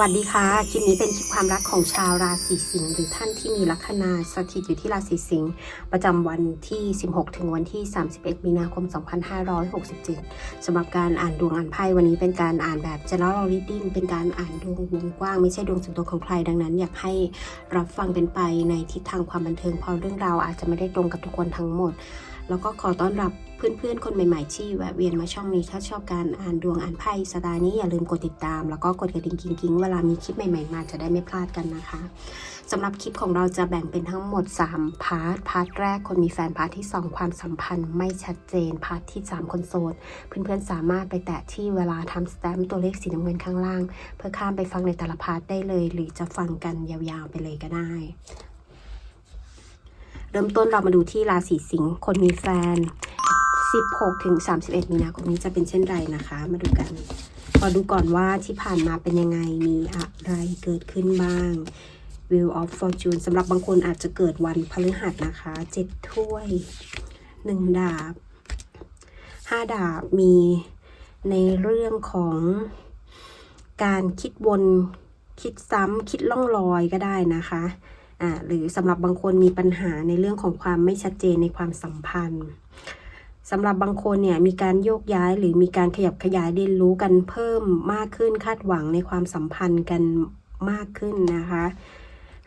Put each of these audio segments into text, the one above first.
วัสดีค่ะ คลิปนี้เป็นคลิปความรักของชาวราศีสิงห์หรือท่านที่มีลัคนาสถิตอยู่ที่ราศีสิงห์ประจำวันที่ 16 ถึงวันที่ 31 มีนาคม 2567สำหรับการอ่านดวงอ่านไพ่วันนี้เป็นการอ่านแบบ general reading เป็นการอ่านดวงวงกว้างไม่ใช่ดวงส่วนตัวของใครดังนั้น อยากให้รับฟังเป็นไปในทิศทางความบันเทิงเพราะเรื่องราวอาจจะไม่ได้ตรงกับทุกคนทั้งหมด แล้วก็ขอต้อนรับ เพื่อนๆ คนใหม่ๆ ที่แวะเวียนมาช่องนี้ถ้าชอบการอ่านดวงอ่านไพ่สไตล์นี้อย่าลืมกดติดตาม แล้วก็กดกระดิ่งกิ๊งๆ เวลามีคลิปใหม่ๆ มาจะได้ไม่พลาดกันนะคะสำหรับคลิปของเราจะแบ่งเป็นทั้งหมด 3 พาร์ท พาร์ทแรกคนมีแฟน พาร์ทที่ 2 ความสัมพันธ์ไม่ชัดเจน พาร์ทที่ 3 คนโสด เพื่อนๆ สามารถไปแตะที่เวลาทำสแตมป์ตัวเลขสีน้ำเงินข้างล่าง เพื่อข้ามไปฟังในแต่ละพาร์ทได้เลย หรือจะฟังกันยาวๆไปเลยก็ได้เริ่มต้นเรามาดูที่ราศีสิงห์คนมีแฟน 16ถึง31 มีนาคมนี้จะเป็นเช่นไรนะคะ มาดูกัน ขอดูก่อนว่าที่ผ่านมาเป็นยังไง มีอะไรเกิดขึ้นบ้าง Wheel of Fortune สำหรับบางคนอาจจะเกิดวันพฤหัสนะคะ 7 ถ้วย 1 ดาบ 5 ดาบ มีในเรื่องของการคิดวนคิดซ้ำคิดล่องลอยก็ได้นะคะอ่าหรือสำหรับบางคนมีปัญหาในเรื่องของความไม่ชัดเจนในความสัมพันธ์ สำหรับบางคนเนี่ยมีการโยกย้ายหรือมีการขยับขยายเรียนรู้กันเพิ่มมากขึ้นคาดหวังในความสัมพันธ์กันมากขึ้นนะคะ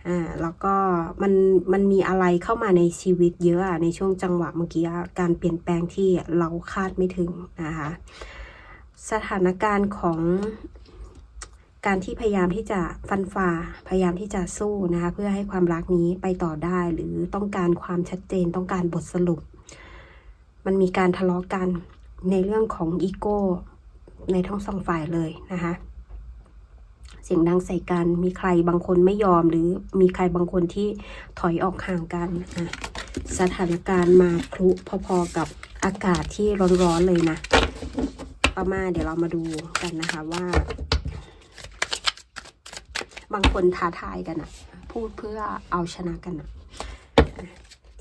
อ่าแล้วก็มันมันมีอะไรเข้ามาในชีวิตเยอะอะในช่วงจังหวะเมื่อกี้การเปลี่ยนแปลงที่เราคาดไม่ถึงนะคะสถานการณ์ของการที่พยายามที่จะฟันฝ่าพยายามที่จะสู้นะคะเพื่อให้ความรักนี้ไปต่อได้หรือต้องการความชัดเจนต้องการบทสรุป มันมีการทะเลาะกันในเรื่องของอีโก้ในทั้งสองฝ่ายเลยนะคะเสียงดังใส่กัน มีใครบางคนไม่ยอมหรือมีใครบางคนที่ถอยออกห่างกันอะสถานการณ์มาพลุพอๆกับอากาศที่ร้อนๆเลยนะต่อมาเดี๋ยวเรามาดูกันนะคะว่า บางคนท้าทายกันอะพูดเพื่อเอาชนะกันอะ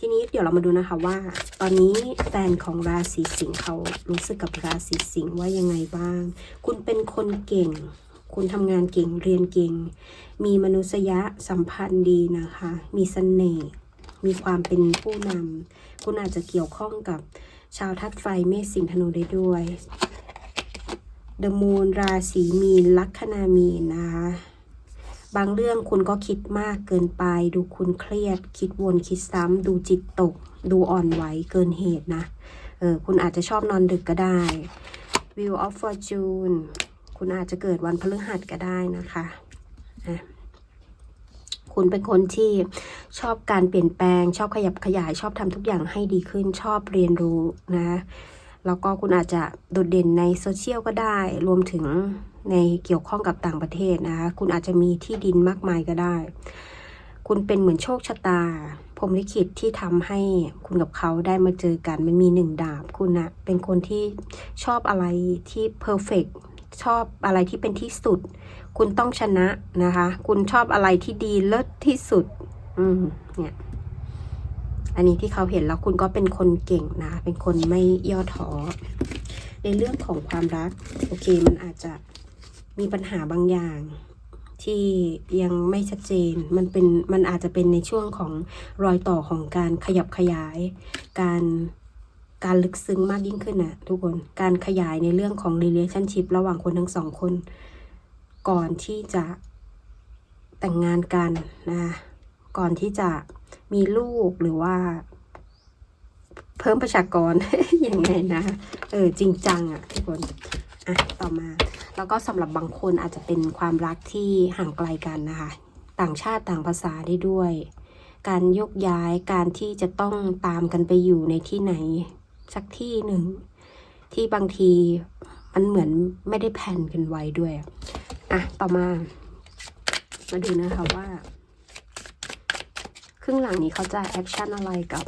ทีนี้เดี๋ยวเรามาดูนะคะว่า ตอนนี้แฟนของราศีสิงห์เขารู้สึกกับราศีสิงห์ว่ายังไงบ้าง คุณเป็นคนเก่ง คุณทำงานเก่งเรียนเก่ง มีมนุษยสัมพันธ์ดีนะคะ มีเสน่ห์มีความเป็นผู้นำคุณอาจจะเกี่ยวข้องกับชาวทัดไฟเมษสิงห์ธนูได้ด้วย The Moon ราศีมีนลัคนามีนนะคะ บางเรื่องคุณก็คิดมากเกินไป ดูคุณเครียด คิดวนคิดซ้ำดูจิตตก ดูอ่อนไหวเกินเหตุนะเออคุณอาจจะชอบนอนดึกก็ได้ Wheel of Fortune คุณอาจจะเกิดวันพฤหัสก็ได้นะคะอะคุณเป็นคนที่ชอบการเปลี่ยนแปลง ชอบขยับขยาย ชอบทำทุกอย่างให้ดีขึ้น ชอบเรียนรู้นะ แล้วก็คุณอาจจะโดดเด่นในโซเชียลก็ได้ รวมถึง ในเกี่ยวข้องกับต่างประเทศนะคะคุณอาจจะมีที่ดินมากมายก็ได้ คุณเป็นเหมือนโชคชะตาพรมลิขิตที่ทำให้คุณกับเขาได้มาเจอกันมันมีหนึ่งดาบคุณนะเป็นคนที่ชอบอะไรที่เพอร์เฟกชอบอะไรที่เป็นที่สุด คุณต้องชนะนะคะ คุณชอบอะไรที่ดีเลิศที่สุด อืมเนี่ย อันนี้ที่เขาเห็นแล้วคุณก็เป็นคนเก่งนะ เป็นคนไม่ย่อท้อในเรื่องของความรัก โอเคมันอาจจะ มีปัญหาบางอย่าง ที่ยังไม่ชัดเจน มันเป็นมันอาจจะเป็นในช่วงของรอยต่อของการขยับขยาย การการลึกซึ้งมากยิ่งขึ้นนะทุกคน การขยายในเรื่องของ relationship ระหว่างคนทั้งสองคน ก่อนที่จะแต่งงานกันนะก่อนที่จะมีลูกหรือว่า เพิ่มประชากรยังไงนะ เออจริงจังอะทุกคน อะต่อมา แล้วก็สำหรับบางคนอาจจะเป็นความรักที่ห่างไกลกันนะคะ ต่างชาติต่างภาษาได้ด้วย การยกย้ายการที่จะต้องตามกันไปอยู่ในที่ไหน สักที่หนึ่ง ที่บางทีมันเหมือนไม่ได้แผนกันไว้ด้วยอะอะต่อมา มาดูนะคะว่าครึ่งหลังนี้เขาจะแอคชั่นอะไรกับ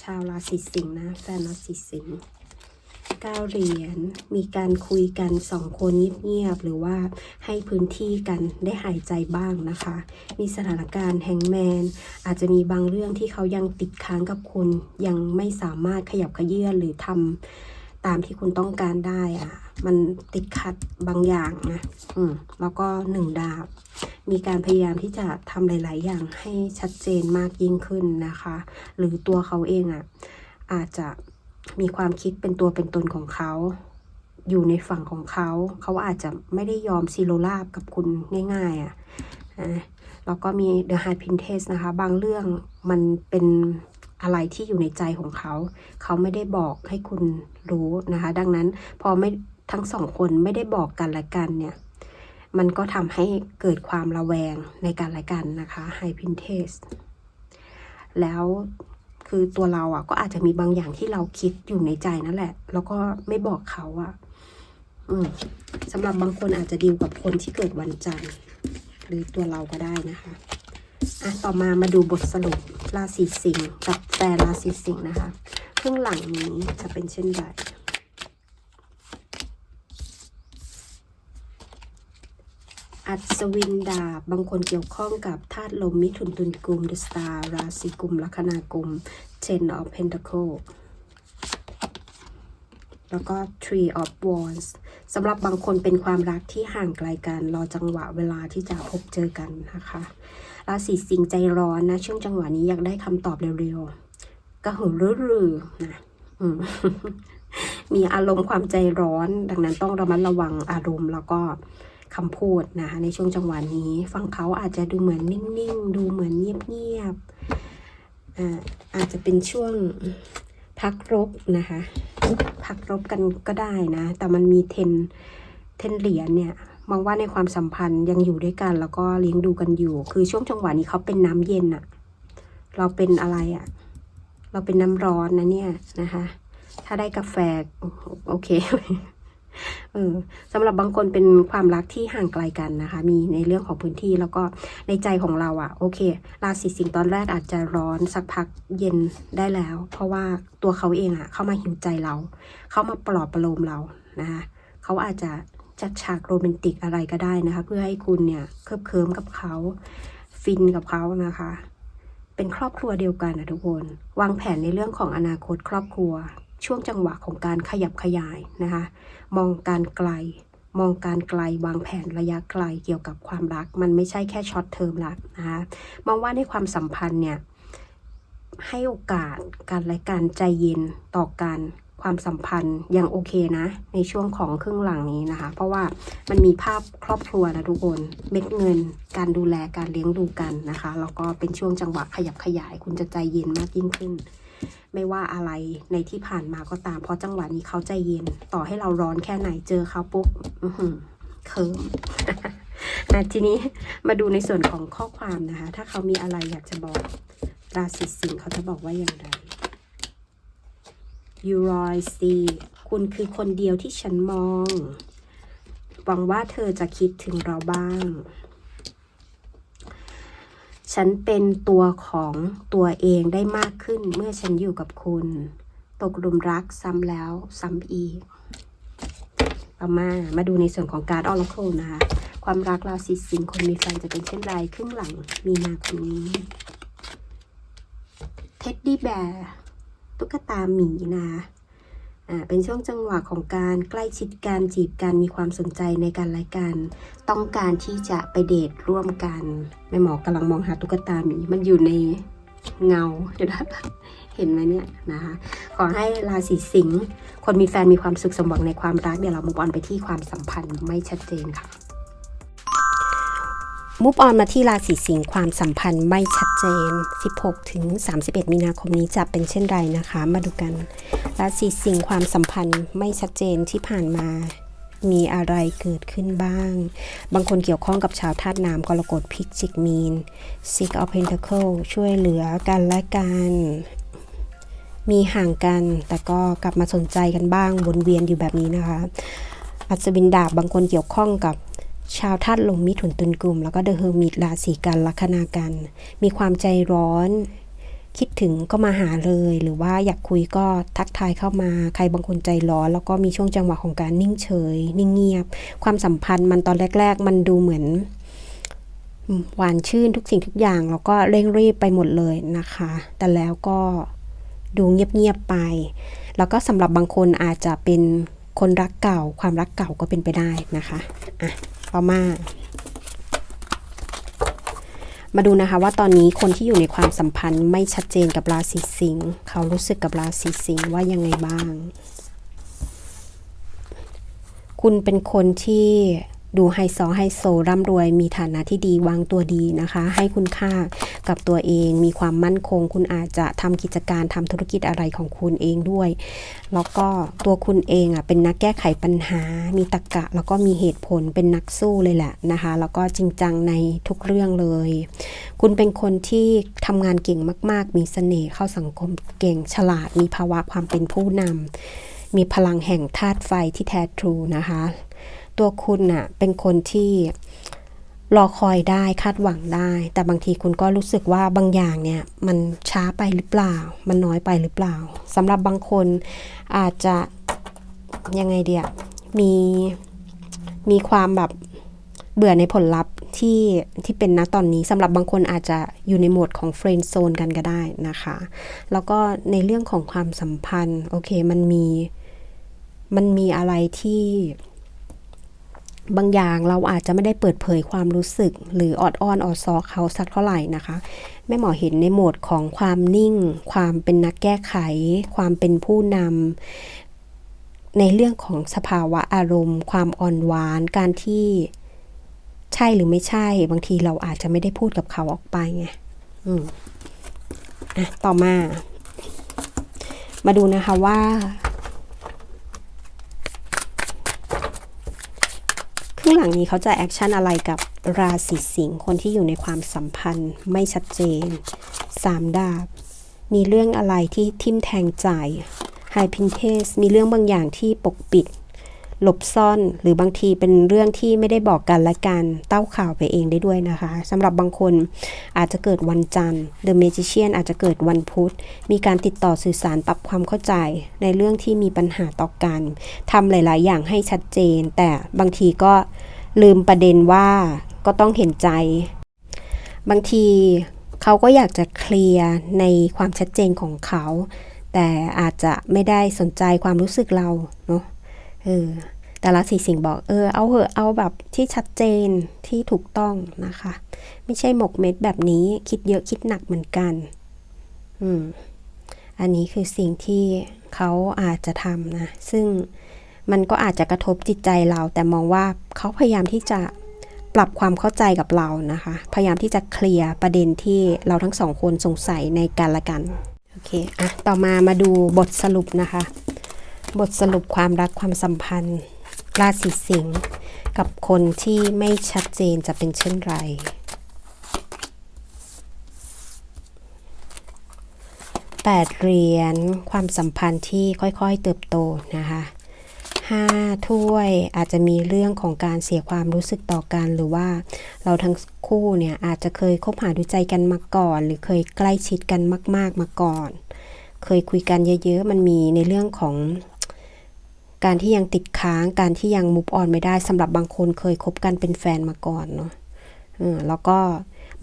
ชาวราศีสิงห์นะแฟนราศีสิงห์ เก้าเหรียญมีการคุยกันสองคนเงียบๆหรือว่าให้พื้นที่กันได้หายใจบ้างนะคะ มีสถานการณ์แฮงแมนอาจจะมีบางเรื่องที่เขายังติดค้างกับคุณ ยังไม่สามารถขยับขยื่นหรือทำตามที่คุณต้องการได้อะมันติดขัดบางอย่างนะอืมแล้วก็หนึ่งดาบ มีการพยายามที่จะทำหลาย ๆ อย่างให้ชัดเจนมากยิ่งขึ้นนะคะ หรือตัวเขาเองอะ่ะอาจจะ มีความคิดเป็นตัวเป็นตนของเขา อยู่ในฝั่งของเขา เขาอาจจะไม่ได้ยอมซีโรราบกับคุณง่ายๆอะ่ะนะแล้วก็มี The High Princess นะคะ บางเรื่องมันเป็นอะไรที่อยู่ในใจของเขา เขาไม่ได้บอกให้คุณรู้นะคะ ดังนั้นพอไม่ทั้งสองคนไม่ได้บอกกันและกันเนี่ย มันก็ทำให้เกิดความระแวงในการละกันนะคะไฮพินเทสแล้ว คือตัวเราอะ ก็อาจจะมีบางอย่างที่เราคิดอยู่ในใจนั่นแหละ แล้วก็ไม่บอกเขาอะ อืมสำหรับบางคนอาจจะดีลกับคนที่เกิดวันจันทร์หรือตัวเราก็ได้นะคะอะต่อมามาดูบทสรุปราศีสิงห์กับแฟนราศีสิงห์นะคะครึ่งหลังนี้จะเป็นเช่นไร อัศวินดาบบางคนเกี่ยวข้องกับธาตุลมมิถุนตุลกุม The Star ราศีกุมลัคนากุม Ten of Pentacle แล้วก็ Tree of Wands สำหรับบางคนเป็นความรักที่ห่างไกลกัน รอจังหวะเวลาที่จะพบเจอกันนะคะ ราศีสิงห์ใจร้อนนะ ช่วงจังหวะนี้อยากได้คำตอบเร็วๆกระหือรือรือนะมมีอารมณ์ความใจร้อน ดังนั้นต้องระมัดระวังอารมณ์แล้วก็ คำพูดนะคะในช่วงจังหวะนี้ ฝั่งเขาอาจจะดูเหมือนนิ่งๆ ดูเหมือนเงียบๆอ่าอาจจะเป็นช่วงพักรบนะคะพักรบกันก็ได้นะ แต่มันมีเทนเทนเหรียญเนี่ยมองว่าในความสัมพันธ์ยังอยู่ด้วยกัน แล้วก็เลี้ยงดูกันอยู่ คือช่วงจังหวะนี้เขาเป็นน้ำเย็นอะเราเป็นอะไรอะเราเป็นน้ำร้อนนะเนี่ยนะคะ ถ้าได้กาแฟโอเค เออสำหรับบางคนเป็นความรักที่ห่างไกลกันนะคะ มีในเรื่องของพื้นที่แล้วก็ในใจของเราอะโอเค ราศีสิงห์ตอนแรกอาจจะร้อนสักพักเย็นได้แล้ว เพราะว่าตัวเขาเองอะเข้ามาหิวใจเรา เข้ามาปลอบประโลมเรานะคะเขาอาจจะจัดฉากโรแมนติกอะไรก็ได้นะคะ เพื่อให้คุณเนี่ยเคลิบเคลิ้มกับเขาฟินกับเขานะคะ เป็นครอบครัวเดียวกันนะทุกคน วางแผนในเรื่องของอนาคตครอบครัว ช่วงจังหวะของการขยับขยายนะคะ มองการไกล มองการไกลวางแผนระยะไกลเกี่ยวกับความรัก มันไม่ใช่แค่ช็อตเทอมละนะคะมองว่าในความสัมพันธ์เนี่ยให้โอกาสการและการใจเย็นต่อกันความสัมพันธ์ยังโอเคนะ ในช่วงของครึ่งหลังนี้นะคะ เพราะว่ามันมีภาพครอบครัวนะทุกคนเม็ดเงิน การดูแลการเลี้ยงดูกันนะคะแล้วก็เป็นช่วงจังหวะขยับขยาย คุณจะใจเย็นมากยิ่งขึ้น ไม่ว่าอะไรในที่ผ่านมาก็ตาม เพราะจังหวะนี้เขาใจเย็น ต่อให้เราร้อนแค่ไหนเจอเขาปุ๊บเคิมอะทีนี้มาดูในส่วนของข้อความนะคะ ถ้าเขามีอะไรอยากจะบอกราศีสิงห์เขาจะบอกว่าอย่างไรยูรอยซีคุณคือคนเดียวที่ฉันมอง หวังว่าเธอจะคิดถึงเราบ้าง ฉันเป็นตัวของตัวเองได้มากขึ้นเมื่อฉันอยู่กับคุณ ตกหลุมรักซ้ำแล้วซ้ำอีกต่อมามาดูในส่วนของการออร์โคนะคะ ความรักราศีสิงห์คนมีแฟนจะเป็นเช่นไรครึ่งหลังมีนาคมนี้เท็ดดี้แบร์ตุ๊กตาหมีนะ เป็นช่วงจังหวะของการใกล้ชิดการจีบกันมีความสนใจในการและกัน ต้องการที่จะไปเดทร่วมกันแม่หมอกำลังมองหาตุ๊กตาหมีมันอยู่ในเงาเห็นไหมเห็นไหมเนี่ยนะคะขอให้ราศีสิงห์คนมีแฟนมีความสุขสมหวังในความรักเดี๋ยวเรามุกออนไปที่ความสัมพันธ์ไม่ชัดเจนค่ะ มุฟออนมาที่ราศีสิงห์ความสัมพันธ์ไม่ชัดเจน 16 ถึง 31 มีนาคมนี้จะเป็นเช่นไรนะคะ มาดูกัน ราศีสิงห์ความสัมพันธ์ไม่ชัดเจนที่ผ่านมามีอะไรเกิดขึ้นบ้าง บางคนเกี่ยวข้องกับชาวธาตุน้ำกรกฎพิจิกมีน Six of Pentacle ช่วยเหลือกันและกันมีห่างกัน แต่ก็กลับมาสนใจกันบ้างวนเวียนอยู่แบบนี้นะคะ อัศวินดาบบางคนเกี่ยวข้องกับ ชาวธาตุลมมิถุนตุลกลุ่ม แล้วก็เดอะเฮอร์มิตราศีกันลัคนากัน มีความใจร้อน คิดถึงก็มาหาเลย หรือว่าอยากคุยก็ทักทายเข้ามา ใครบางคนใจร้อน แล้วก็มีช่วงจังหวะของการนิ่งเฉย นิ่งเงียบ ความสัมพันธ์มันตอนแรก ๆ มันดูเหมือนหวานชื่นทุกสิ่งทุกอย่าง แล้วก็เร่งรีบไปหมดเลยนะคะ แต่แล้วก็ดูเงียบๆไป แล้วก็สำหรับบางคนอาจจะเป็นคนรักเก่า ความรักเก่าก็เป็นไปได้นะคะอะ ต่อมา มาดูนะคะว่าตอนนี้คนที่อยู่ในความสัมพันธ์ไม่ชัดเจนกับราศีสิงห์เขารู้สึกกับราศีสิงห์ว่ายังไงบ้าง คุณเป็นคนที่ ดูไฮโซไฮโซร่ำรวยมีฐานะที่ดีวางตัวดีนะคะ ให้คุณค่ากับตัวเอง มีความมั่นคง คุณอาจจะทำกิจการทำธุรกิจอะไรของคุณเองด้วย แล้วก็ตัวคุณเองอะเป็นนักแก้ไขปัญหา มีตรรกะ แล้วก็มีเหตุผลเป็นนักสู้เลยแหละนะคะ แล้วก็จริงจังในทุกเรื่องเลย คุณเป็นคนที่ทำงานเก่งมาก ๆ มีเสน่ห์เข้าสังคมเก่งฉลาด มีภาวะความเป็นผู้นำมีพลังแห่งธาตุไฟที่แท้ทรูนะคะ ตัวคุณน่ะเป็นคนที่รอคอยได้คาดหวังได้ แต่บางทีคุณก็รู้สึกว่าบางอย่างเนี่ยมันช้าไปหรือเปล่า มันน้อยไปหรือเปล่าสำหรับบางคนอาจจะยังไงเดียมีมีความแบบเบื่อในผลลัพธ์ที่ที่เป็นนะตอนนี้สำหรับบางคนอาจจะอยู่ในโหมดของเฟรนด์โซนกันก็ได้นะคะ แล้วก็ในเรื่องของความสัมพันธ์ โอเคมันมีมันมีอะไรที่ บางอย่างเราอาจจะไม่ได้เปิดเผยความรู้สึก หรือออดอ้อนออดซอเขาสักเท่าไหร่นะคะ แม่หมอเห็นในโหมดของความนิ่ง ความเป็นนักแก้ไข ความเป็นผู้นำในเรื่องของสภาวะอารมณ์ ความอ่อนหวาน การที่ใช่หรือไม่ใช่ บางทีเราอาจจะไม่ได้พูดกับเขาออกไปไงอืมอะต่อมา มาดูนะคะว่า ครึ่ งหลังนี้เขาจะแอคชั่นอะไรกับราศีสิงห์คนที่อยู่ในความสัมพันธ์ไม่ชัดเจนสามดาบ มีเรื่องอะไรที่ทิมแทงใจไฮพินเทสมีเรื่องบางอย่างที่ปกปิด หลบซ่อนหรือบางทีเป็นเรื่องที่ไม่ได้บอกกันและกันเต้าข่าวไปเองได้ด้วยนะคะสำหรับบางคนอาจจะเกิดวันจันทร์ The Magician อาจจะเกิดวันพุธ มีการติดต่อสื่อสารปรับความเข้าใจในเรื่องที่มีปัญหาต่อกันทำหลาย ๆ อย่างให้ชัดเจน แต่บางทีก็ลืมประเด็นว่าก็ต้องเห็นใจ บางทีเขาก็อยากจะเคลียร์ในความชัดเจนของเขา แต่อาจจะไม่ได้สนใจความรู้สึกเราเนาะ เออแต่ละสีสิงบอกเออเอาเหอะเอาแบบที่ชัดเจนที่ถูกต้องนะคะ ไม่ใช่หมกเม็ดแบบนี้คิดเยอะคิดหนักเหมือนกัน อืม อันนี้คือสิ่งที่เขาอาจจะทำนะ ซึ่งมันก็อาจจะกระทบจิตใจเรา แต่มองว่าเขาพยายามที่จะปรับความเข้าใจกับเรานะคะ พยายามที่จะเคลียร์ประเด็นที่เราทั้งสองคนสงสัยในกันละกัน โอเค อะ ต่อมามาดูบทสรุปนะคะ บทสรุปความรักความสัมพันธ์ ราศีสิงห์กับคนที่ไม่ชัดเจนจะเป็นเช่นไร แปดเหรียญความสัมพันธ์ที่ค่อยๆเติบโตนะคะห้าถ้วยอาจจะมีเรื่องของการเสียความรู้สึกต่อกัน หรือว่าเราทั้งคู่เนี่ยอาจจะเคยคบหาดูใจกันมาก่อน หรือเคยใกล้ชิดกันมาก ๆมาก่อน เคยคุยกันเยอะ ๆ มันมีในเรื่องของ การที่ยังติดค้าง การที่ยังมุฟออนไม่ได้สำหรับบางคนเคยคบกันเป็นแฟนมาก่อนเนาะแล้วก็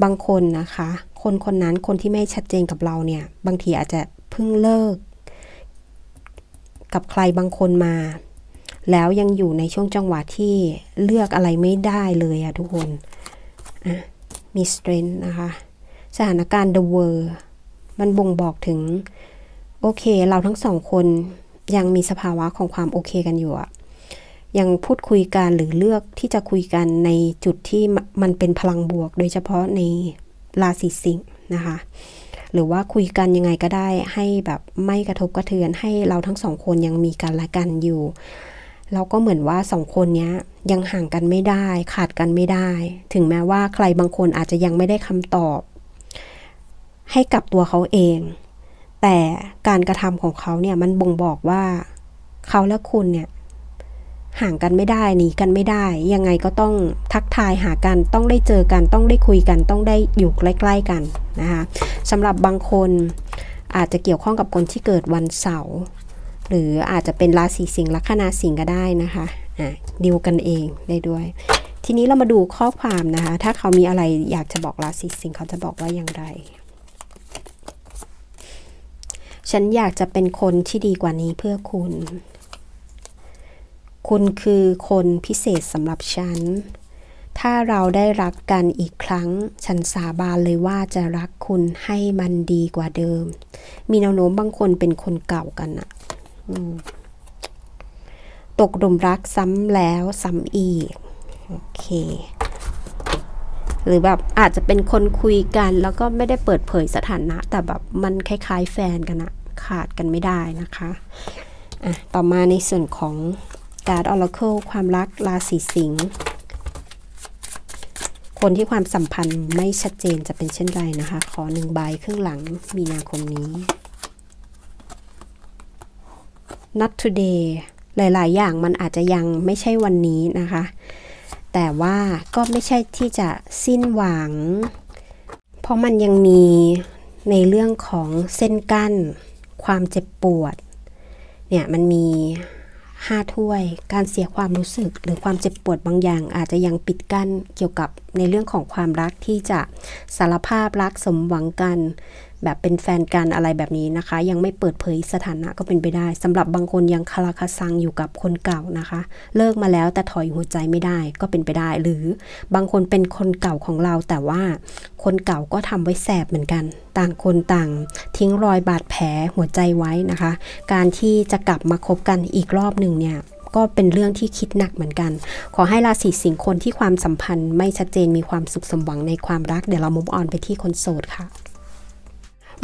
บางคนนะคะ คนคนนั้นคนที่ไม่ชัดเจนกับเราเนี่ย บางทีอาจจะเพิ่งเลิก กับใครบางคนมา แล้วยังอยู่ในช่วงจังหวะที่เลือกอะไรไม่ได้เลยอะทุกคนมีสเตรนนะคะ สถานการณ์ the world มันบ่งบอกถึง โอเค เราทั้งสองคน ยังมีสภาวะของความโอเคกันอยู่อะยังพูดคุยกันหรือเลือกที่จะคุยกันในจุดที่มันเป็นพลังบวก โดยเฉพาะในราศีสิงห์นะคะ หรือว่าคุยกันยังไงก็ได้ให้แบบไม่กระทบกระเทือนให้เราทั้งสองคนยังมีกันและกันอยู่เราก็เหมือนว่าสองคนนี้ยังห่างกันไม่ได้ ขาดกันไม่ได้ ถึงแม้ว่าใครบางคนอาจจะยังไม่ได้คำตอบ ให้กับตัวเขาเอง แต่การกระทำของเขาเนี่ยมันบ่งบอกว่าเขาและคุณเนี่ยห่างกันไม่ได้หนีกันไม่ได้ ยังไงก็ต้องทักทายหากันต้องได้เจอกันต้องได้คุยกันต้องได้อยู่ใกล้ ๆกันนะคะสำหรับบางคนอาจจะเกี่ยวข้องกับคนที่เกิดวันเสาร์หรืออาจจะเป็นราศีสิงห์ลัคนาสิงห์ก็ได้นะคะอะดิวกันเองได้ด้วย ทีนี้เรามาดูข้อความนะคะ ถ้าเขามีอะไรอยากจะบอกราศีสิงห์เขาจะบอกว่าอย่างไร ฉันอยากจะเป็นคนที่ดีกว่านี้เพื่อคุณ คุณคือคนพิเศษสำหรับฉัน ถ้าเราได้รักกันอีกครั้ง ฉันสาบานเลยว่าจะรักคุณให้มันดีกว่าเดิม มีแนวโน้มบางคนเป็นคนเก่ากันอะอตกหลุมรักซ้ำแล้วซ้ำอีก โอเคหรือแบบอาจจะเป็นคนคุยกันแล้วก็ไม่ได้เปิดเผยสถานะ แต่แบบมันคล้ายๆแฟนกันอะ ขาดกันไม่ได้นะคะอะต่อมาในส่วนของการ์ด Oracle ความรักราศีสิงห์คนที่ความสัมพันธ์ไม่ชัดเจนจะเป็นเช่นไรนะคะ ขอหนึ่งใบครึ่งหลังมีนาคมนี้ not today หลาย ๆ อย่างมันอาจจะยังไม่ใช่วันนี้นะคะ แต่ว่าก็ไม่ใช่ที่จะสิ้นหวัง เพราะมันยังมีในเรื่องของเส้นกั้น ความเจ็บปวด เนี่ยมันมีห้าถ้วย การเสียความรู้สึก หรือความเจ็บปวดบางอย่าง อาจจะยังปิดกั้นเกี่ยวกับในเรื่องของความรักที่จะสารภาพรักสมหวังกัน แบบเป็นแฟนกันอะไรแบบนี้นะคะ ยังไม่เปิดเผยสถานะก็เป็นไปได้สำหรับบางคนยังคาราคาซังอยู่กับคนเก่านะคะ เลิกมาแล้วแต่ถอยหัวใจไม่ได้ก็เป็นไปได้ หรือบางคนเป็นคนเก่าของเราแต่ว่าคนเก่าก็ทำไว้แสบเหมือนกัน ต่างคนต่างทิ้งรอยบาดแผลหัวใจไว้นะคะ การที่จะกลับมาคบกันอีกรอบหนึ่งเนี่ยก็เป็นเรื่องที่คิดหนักเหมือนกัน ขอให้ราศีสิงห์คนที่ความสัมพันธ์ไม่ชัดเจนมีความสุขสมหวังในความรัก เดี๋ยวเรามุฟออนไปที่คนโสดค่ะ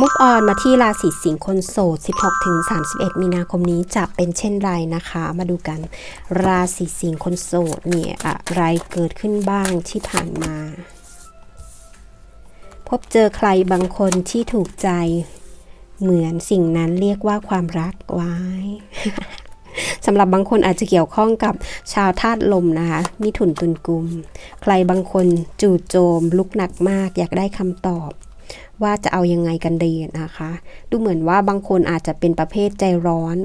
มุกออนมาที่ราศีสิงห์คนโสด 16-31 มีนาคมนี้จะเป็นเช่นไรนะคะ มาดูกัน ราศีสิงห์คนโสดเนี่ยอะไรเกิดขึ้นบ้างที่ผ่านมา พบเจอใครบางคนที่ถูกใจ เหมือนสิ่งนั้นเรียกว่าความรักไว้สำหรับบางคนอาจจะเกี่ยวข้องกับชาวธาตุลมนะคะ มิถุนตุลกุม ใครบางคนจู่โจมลุกหนักมาก อยากได้คำตอบ ว่าจะเอายังไงกันดีนะคะ ดูเหมือนว่าบางคนอาจจะเป็นประเภทใจร้อน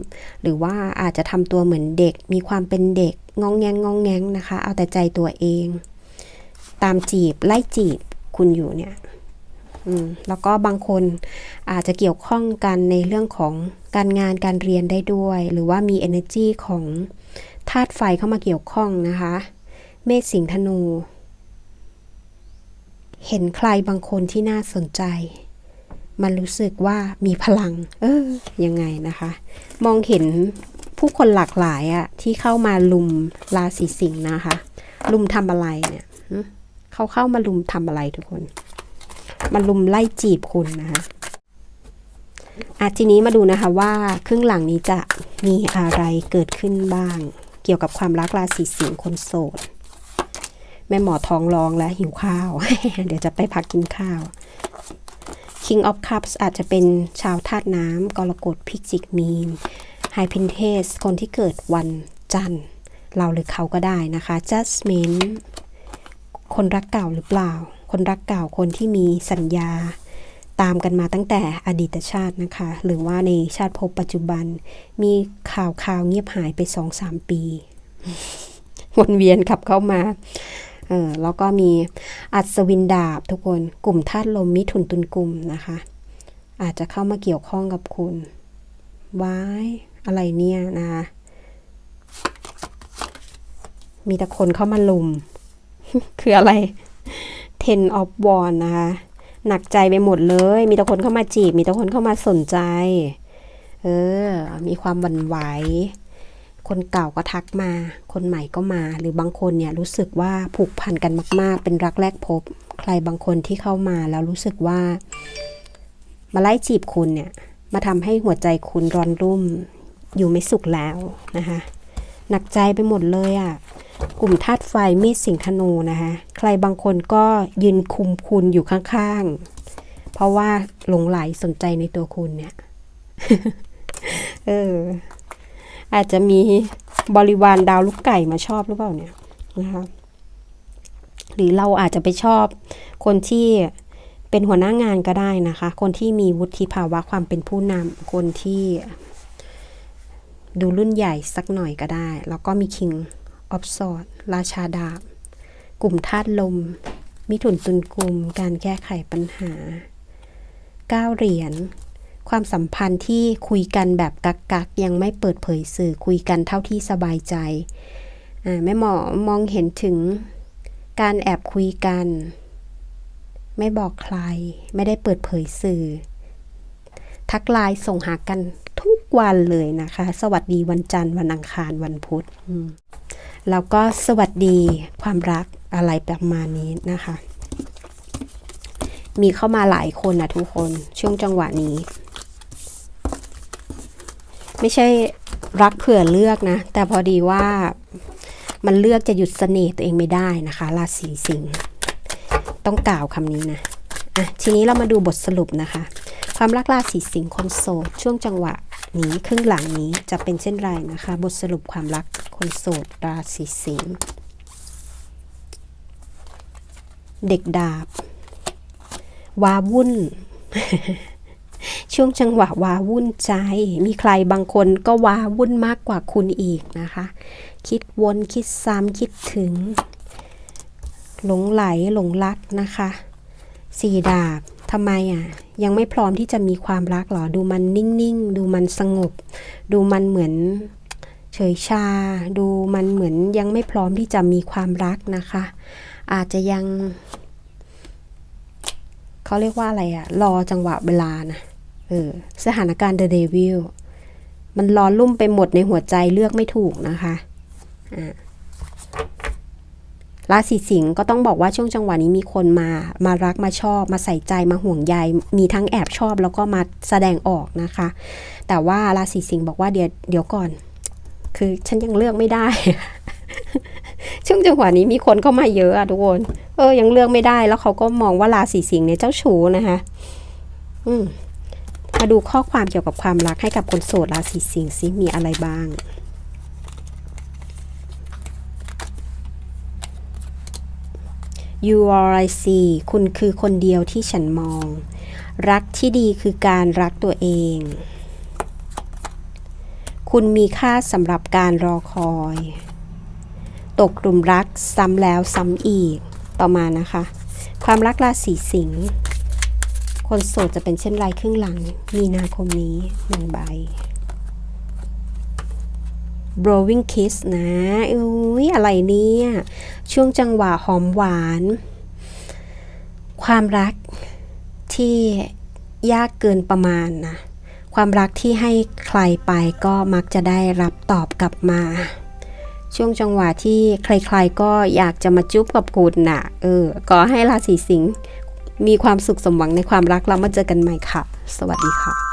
หรือว่าอาจจะทำตัวเหมือนเด็ก มีความเป็นเด็กงองแงงงองแงงนะคะ เอาแต่ใจตัวเอง ตามจีบไล่จีบคุณอยู่เนี่ยแล้วก็บางคนอาจจะเกี่ยวข้องกันในเรื่องของการงานการเรียนได้ด้วย หรือว่ามี energy ของธาตุไฟเข้ามาเกี่ยวข้องนะคะ เมษสิงห์ธนู เห็นใครบางคนที่น่าสนใจ มันรู้สึกว่ามีพลัง เออยังไงนะคะ มองเห็นผู้คนหลากหลายอะที่เข้ามาลุมราศีสิงห์นะคะ ลุมทำอะไรเนี่ยเขาเข้ามาลุมทำอะไรทุกคน มาลุมไล่จีบคุณนะคะอะทีนี้มาดูนะคะว่าครึ่งหลังนี้จะมีอะไรเกิดขึ้นบ้าง เกี่ยวกับความรักราศีสิงห์คนโสด แม่หมอท้องร้องและหิวข้าว เดี๋ยวจะไปพักกินข้าว King of Cups อาจจะเป็นชาวธาตุน้ำกรกฎพิจิกมีนไฮเพนเทสคนที่เกิดวันจันทร์ เราหรือเขาก็ได้นะคะ Jasmine คนรักเก่าหรือเปล่า คนรักเก่าคนที่มีสัญญาตามกันมาตั้งแต่อดีตชาตินะคะ หรือว่าในชาติภพปัจจุบัน มีข่าวข่าวเงียบหายไปสองสามปี วนเวียนขับเข้ามา เออแล้วก็มีอัศวินดาบทุกคนกลุ่มธาตุลมมิถุนตุลกลุ่มนะคะ อาจจะเข้ามาเกี่ยวข้องกับคุณว้ายอะไรเนี่ยนะคะมีแต่คนเข้ามาลุม คืออะไร Ten of w a n d นะคะ หนักใจไปหมดเลย มีแต่คนเข้ามาจีบ มีแต่คนเข้ามาสนใจ เออ มีความหวั่นไหว คนเก่าก็ทักมา คนใหม่ก็มา หรือบางคนเนี่ยรู้สึกว่าผูกพันกันมาก ๆ เป็นรักแรกพบ ใครบางคนที่เข้ามาแล้วรู้สึกว่า มาไล่จีบคุณเนี่ย มาทำให้หัวใจคุณร้อนรุ่ม อยู่ไม่สุขแล้วนะคะ หนักใจไปหมดเลยอะ่ะ กลุ่มธาตุไฟมษสิงธนูนะคะ ใครบางคนก็ยืนคุมคุณอยู่ข้างๆ เพราะว่าหลงไหลสนใจในตัวคุณเนี่ย เออ อาจจะมีบริวารดาวลูกไก่มาชอบหรือเปล่าเนี่ยนะคะหรือเราอาจจะไปชอบคนที่เป็นหัวหน้างานก็ได้นะคะ คนที่มีวุฒิภาวะความเป็นผู้นำคนที่ดูรุ่นใหญ่สักหน่อยก็ได้ แล้วก็มี King of s w o r d ราชาดาบ กลุ่มธาตุลม มิถุนตุลกลุ่ม การแก้ไขปัญหา 9 เหรียญ ความสัมพันธ์ที่คุยกันแบบกักกักๆยังไม่เปิดเผยสื่อคุยกันเท่าที่สบายใจแม่หมอมองเห็นถึงการแอบคุยกัน ไม่บอกใคร ไม่ได้เปิดเผยสื่อ ทักไลน์ส่งหากันทุกวันเลยนะคะ สวัสดีวันจันทร์วันอังคารวันพุธแล้วก็สวัสดีความรักอะไรประมาณนี้นะคะ มีเข้ามาหลายคนนะทุกคนช่วงจังหวะนี้ ไม่ใช่รักเผื่อเลือกนะ แต่พอดีว่ามันเลือกจะหยุดเสน่ห์ตัวเองไม่ได้นะคะ ราศีสิงห์ต้องกล่าวคำนี้นะอะทีนี้เรามาดูบทสรุปนะคะ ความรักราศีสิงห์คนโสดช่วงจังหวะนี้ครึ่งหลังนี้จะเป็นเช่นไรนะคะ บทสรุปความรักคนโสดราศีสิงห์เด็กดาบวาวุ่น ช่วงจังหวะวาวุ่นใจ มีใครบางคนก็วาวุ่นมากกว่าคุณอีกนะคะ คิดวนคิดซ้ำคิดถึง หลงไหลหลงรักนะคะสี่ดาบทำไมอะ ยังไม่พร้อมที่จะมีความรักหรอ ดูมันนิ่งๆ ดูมันสงบ ดูมันเหมือนเฉยชา ดูมันเหมือนยังไม่พร้อมที่จะมีความรักนะคะ อาจจะยัง เขาเรียกว่าอะไรอะรอจังหวะเวลานะ เออสถานการณ์ The Devil มันร้อนลุ่มไปหมดในหัวใจเลือกไม่ถูกนะคะอ่าราศีสิงห์ก็ต้องบอกว่าช่วงจังหวะนี้มีคนมา มารักมาชอบมาใส่ใจมาห่วงใย มีทั้งแอบชอบแล้วก็มาแสดงออกนะคะ แต่ว่าราศีสิงห์บอกว่าเดี๋ยวเดี๋ยวก่อน คือฉันยังเลือกไม่ได้ ช่วงจังหวะนี้มีคนเข้ามาเยอะอะทุกคน เออยังเลือกไม่ได้ แล้วเขาก็มองว่าราศีสิงห์เนี่ยเจ้าชู้นะคะ อืม มาดูข้อความเกี่ยวกับความรักให้กับคนโสดราศีสิงห์ซิมีอะไรบ้าง You are I see คุณคือคนเดียวที่ฉันมอง รักที่ดีคือการรักตัวเอง คุณมีค่าสำหรับการรอคอย ตกหลุมรักซ้ำแล้วซ้ำอีก ต่อมานะคะ ความรักราศีสิงห์ คนโสดจะเป็นเช่นไรครึ่งหลัง มีนาคมนี้หนึ่งใบ blowing kiss นะอุ้ยอะไรเนี่ย ช่วงจังหวะหอมหวาน ความรักที่ยากเกินประมาณนะ ความรักที่ให้ใครไปก็มักจะได้รับตอบกลับมา ช่วงจังหวะที่ใครๆก็อยากจะมาจุ๊บกับคุณน่ะ เออ ก็ให้ราศีสิงห์ มีความสุขสมหวังในความรักเรามาเจอกันใหม่ค่ะ สวัสดีค่ะ